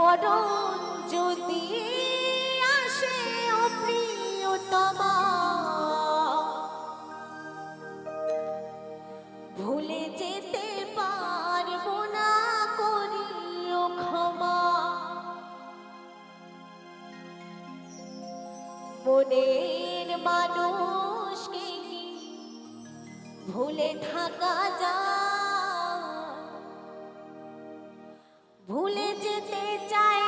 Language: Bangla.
মরণ যদি আসে ও প্রিয়তমা, ভুলে যেতে পারব না করিও ক্ষমা। মনের মানুষকে ভুলে থাকা যায়, ভুলে যেতে চাই